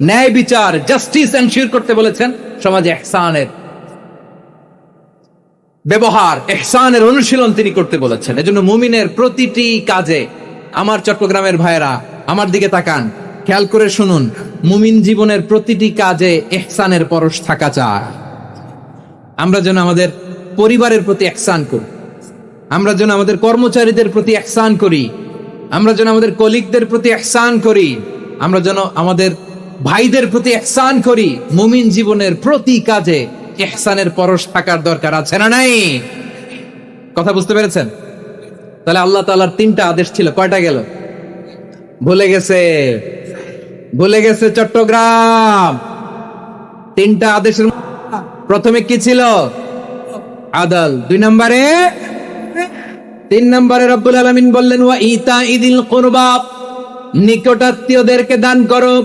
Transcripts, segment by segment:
ন্যায় বিচার justice ensure করতে বলেছেন সমাজে এহসানের ব্যবহার, এহসানের অনুশীলন তিনি করতে বলেছেন। এজন্য মুমিনের প্রতিটি কাজে আমার চট্টগ্রামের ভাইয়েরা আমার দিকে তাকান, খেয়াল করে শুনুন, মুমিন জীবনের প্রতিটি কাজে এহসানের পরশ থাকা চায় আমরা যেন আমাদের পরিবারের প্রতি এহসান করি, আমরা যেন আমাদের কর্মচারীদের প্রতি এহসান করি, আমরা যেন আমাদের কলিগদের প্রতি এহসান করি, আমরা যেন আমাদের ভাইদের প্রতি এহসান করি। মুমিন জীবনের প্রতি কাজে এহসানের পরশ থাকার দরকার আছে না নাই? কথা বুঝতে পেরেছেন? তাহলে আল্লাহ তাআলার তিনটা আদেশ ছিল। কয়টা গেল? ভুলে গেছে। ভুলে গেছে চট্টগ্রাম। তিনটা আদেশের প্রথমে কি ছিল? আদাল। দুই নম্বরে? তিন নম্বরে রব্বুল আলমিন বললেন, ওয়া ইতা ইদিল কোরবা। নিকটাত্মীয়দেরকে দান করো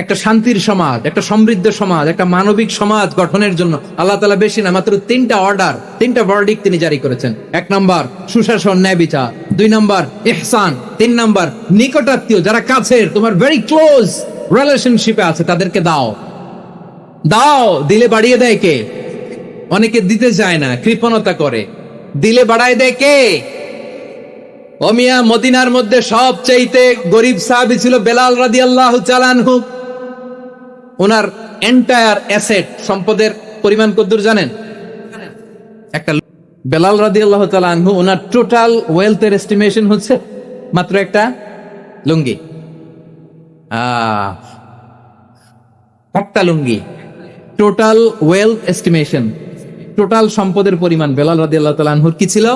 একটা শান্তির সমাজ, একটা সমৃদ্ধ সমাজ, একটা মানবিক সমাজ গঠনের জন্য আল্লাহ তালা বেশি না, মাত্র তিনটা অর্ডার তিনটা ভার্ডিক তিনি জারি করেছেন। এক নম্বর, সুশাসন, ন্যায় বিচার। দুই নম্বর, ইহসান। তিন নম্বর, নিকটাত্মীয়, যারা কাছের, তোমার ভেরি ক্লোজ রিলেশনশিপে আছে, তাদেরকে দাও। দাও, দিলে বাড়িয়ে দেয় কে? অনেকে দিতে চায় না, কৃপণতা করে। দিলে বাড়ায় দেয় কে? অমিয়া মদিনার মধ্যে সব চাইতে গরিব সাহাবি ছিল বেলাল রাদি আল্লাহ চালানহু ওনার এন্টায়ার অ্যাসেট সম্পদের পরিমাণ কদ্দুর জানেন? একটা বেলাল রাদি আল্লাহ চালানহু ওনার টোটাল ওয়েলথের এস্টিমেশন হচ্ছে মাত্র একটা লুঙ্গি। একটা lungi. Total wealth estimation total সম্পদের পরিমাণ বেলাল রাদি আল্লাহ তালানহুর কি ছিল?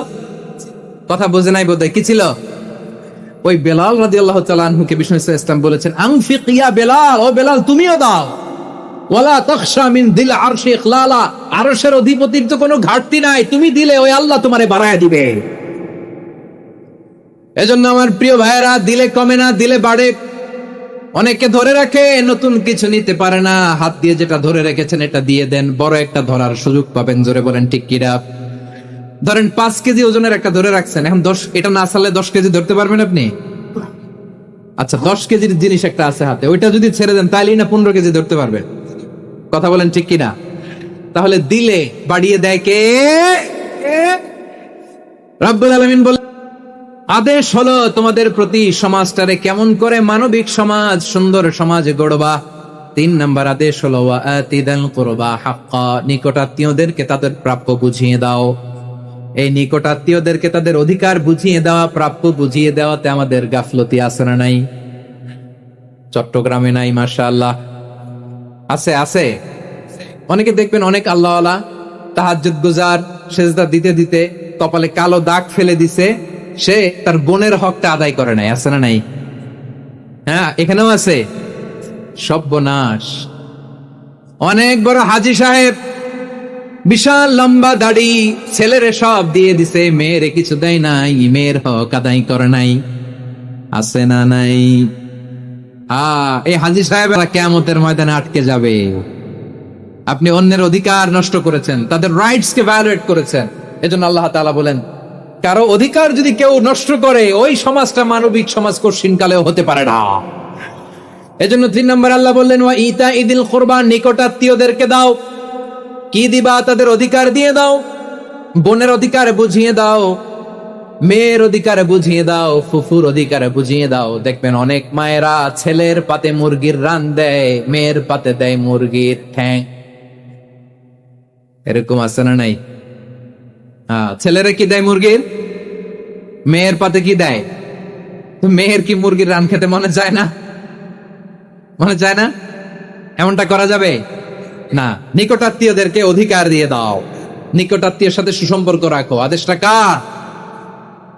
কথা বোঝে নাই বোধ কি ছিল? ওই বেলাল রাজি আল্লাহ বিষ্ণু ইসলাম বলেছেন আংফিক ইয়া বেলাল, ও বেলাল, তুমিও দাও। আমার প্রিয় ভাইয়েরা, দিলে কমে না, দিলে বাড়ে। অনেকে ধরে রাখে, নতুন কিছু নিতে পারে না। হাত দিয়ে যেটা ধরে রেখেছেন, এটা দিয়ে দেন। বড় একটা ধরার সুযোগ পাবেন, জোরে বলেন, ঠিক কিরা ধরেন পাঁচ কেজি ওজনের একটা ধরে রাখছেন, এখন দশ এটা না আসলে দশ কেজি ধরতে পারবেন আপনি? আচ্ছা দশ কেজির জিনিস একটা আছে হাতে, ওইটা যদি ছেড়ে দেন তাহলেই না পনেরো কেজি ধরতে পারবেন কথা বলেন ঠিক কিনা? তাহলে দিলে বাড়িয়ে দেয় কে? রব্বুল আলমিন বলে, আদেশ হলো তোমাদের প্রতি সমাজটারে কেমন করে মানবিক সমাজ, সুন্দর সমাজ গড়বা। তিন নাম্বার আদেশ হলো নিকটাত্মীয়দেরকে তাদের প্রাপ্য বুঝিয়ে দাও। এই নিকট আত্মীয়দেরকে তাদের অধিকার বুঝিয়ে দেওয়া, প্রাপ্য বুঝিয়ে দেওয়াতে আমাদের গাফলতি আছে না নাই? চট্টগ্রামে নাই মাসা আল্লাহ আছে আছে। অনেকে দেখবেন অনেক আল্লাহ তাহাজ্জুদ গুজার, সেজদা দিতে দিতে কপালে কালো দাগ ফেলে দিছে, সে তার বোনের হকটা আদায় করে নাই, আছে না নাই? হ্যাঁ এখানেও আছে। সব্যনাশ। অনেক বড় হাজি সাহেব বিশাল লম্বা দাড়ি ছেলেরে সব দিয়ে দিছে, মেয়েরে কিছু দেয় নাই, মেয়ের হক আদায় করে নাই। আছে না নাই? এই হাজি সাহেব কেমতের ময়দানে আটকে যাবে। আপনি অন্যের অধিকার নষ্ট করেছেন, তাদের রাইটস কে ভায়োলেট করেছেন। এজন্য আল্লাহ তাআলা বলেন, কারও অধিকার যদি কেউ নষ্ট করে, ওই সমাজটা মানবিক সমাজ কঠিন হতে পারে না। এজন্য তিন নম্বর আল্লাহ বললেন, ওয়া ইতা ইদিল কোরবান, নিকটাত্মীয়দেরকে দাও। কি দিবা তাদের অধিকার দিয়ে দাও? বোনের অধিকার বুঝিয়ে দাও, মেয়ের অধিকার বুঝিয়ে দাও, ফুফুর অধিকার বুঝিয়ে দাও। দেখবেন অনেক মায়েরা ছেলের পাতে মুরগির রান দেয়, মেয়ের পাতে দেয় মুরগির ঠ্যাং। এরকম আছে না নাই? হ্যাঁ ছেলেরা কি দেয় মুরগির? মেয়ের পাতে কি দেয়? তো মেয়ের কি মুরগির রান খেতে মনে যায় না? মনে যায় না? এমনটা করা যাবে? না, নিকটাত্মীয়দেরকে অধিকার দিয়ে দাও। নিকটাত্মীয়ের সাথে সুসম্পর্ক রাখো। আদেশটা কার?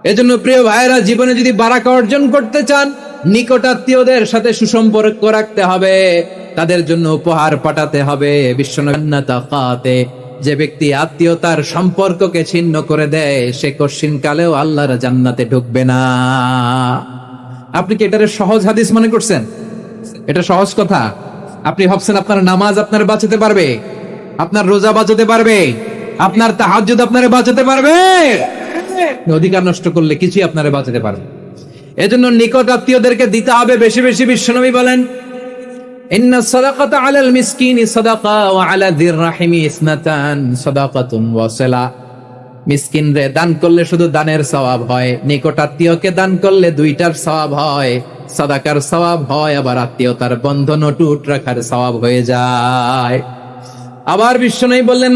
এজন্য প্রিয় ভাইয়েরা, জীবনে যদি বারাকা অর্জন করতে চান, নিকটাত্মীয়দের সাথে সুসম্পর্ক রাখতে হবে। তাদের জন্য উপহার পাঠাতে হবে। বিশ্বনবী যে ব্যক্তি আত্মীয়তার সম্পর্ককে ছিন্ন করে দেয়, সে কশ্চিন কালেও আল্লাহর জান্নাতে ঢুকবে না। আপনি কি এটারে সহজ হাদিস মনে করছেন? এটা সহজ কথা? আপনি ভাবছেন আপনার নামাজ আপনার বাঁচাতে পারবে? আপনার রোজা বাঁচাতে পারবে? আপনার তাহাজ্জুদ আপনারে বাঁচাতে পারবে? অধিকার নষ্ট করলে কিছুই আপনারে বাঁচাতে পারবে এজন্য নিকট আত্মীয়দেরকে দিতে হবে বেশি বেশি বিশ্বনবী বলেন রাহিমি দান করলে শুধু দানের স্বভাব হয় নিকটাত্মীয়কে দান করলে দুইটার স্বভাব হয়। সাদাকার সওয়াব হয়, আবার আত্মীয়তার বন্ধন টুট রাখার সওয়াব হয়ে যায়। আবার বললেন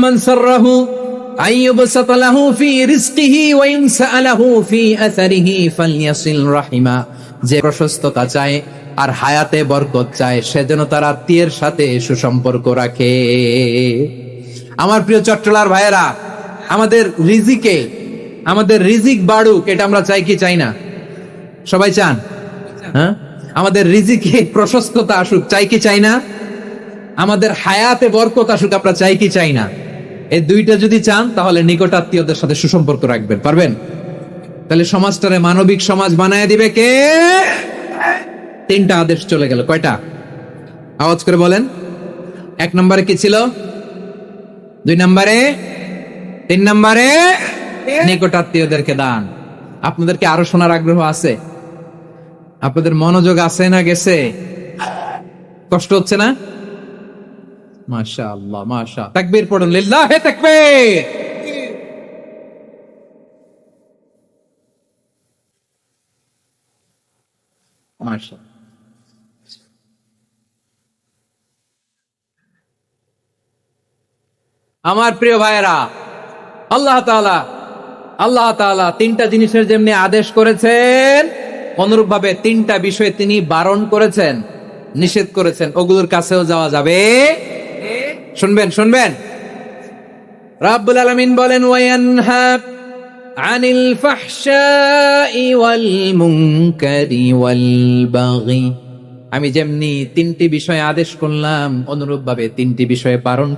ইনসালাহু ফি আসারিহি ফালইয়াসিল রাহিমা। যে প্রশস্ততা চায় আর হায়াতে বরকত চায়, সে যেন তার আত্মীয়ের সাথে সুসম্পর্ক রাখে। আমার প্রিয় চট্টলার ভাইয়েরা, আমাদের রিজিকে, আমাদের রিজিক বাড়ুক, এটা আমরা চাই কি, চাই না? সবাই চান? হ্যাঁ? আমাদের রিজিকে প্রশস্ততা আসুক চাই কি চাই না? আমাদের হায়াতে বরকত আসুক আমরা চাই কি চাই না? এই দুইটা যদি চান তাহলে নিকট আত্মীয়দের সাথে সুসম্পর্ক রাখবেন পারবেন? তাহলে সমাজটারে মানবিক সমাজ বানায় দিবে কে? তিনটা আদেশ চলে গেল কয়টা? আওয়াজ করে বলেন। এক নম্বরে কি ছিল? দুই নম্বরে? তিন নম্বরে? নিকট আত্মীয়দেরকে দান। আপনাদেরকে আরও শোনার আগ্রহ আছে? আপনাদের মনোযোগ আছে না গেছে? কষ্ট হচ্ছে না? মাশা আল্লাহ মাশা তাকবীর পড়ুন, লিল্লাহে তাকবীর! আমার প্রিয় ভাইয়েরা, আল্লাহ তাআলা আল্লাহ তাআলা তিনটা জিনিসের যেমনি আদেশ করেছেন অনুরূপ ভাবে তিনটা বিষয়ে তিনি বারণ করেছেন, নিষেধ করেছেন। ওগুলোর কাছেও যাওয়া যাবে। শুনবেন শুনবেন। রাব্বুল আলামিন বলেন আনিল আমি যেমনি তিনটি বিষয়ে আদেশ করলাম অনুরূপ ভাবে তিনটি বিষয়ে বারণ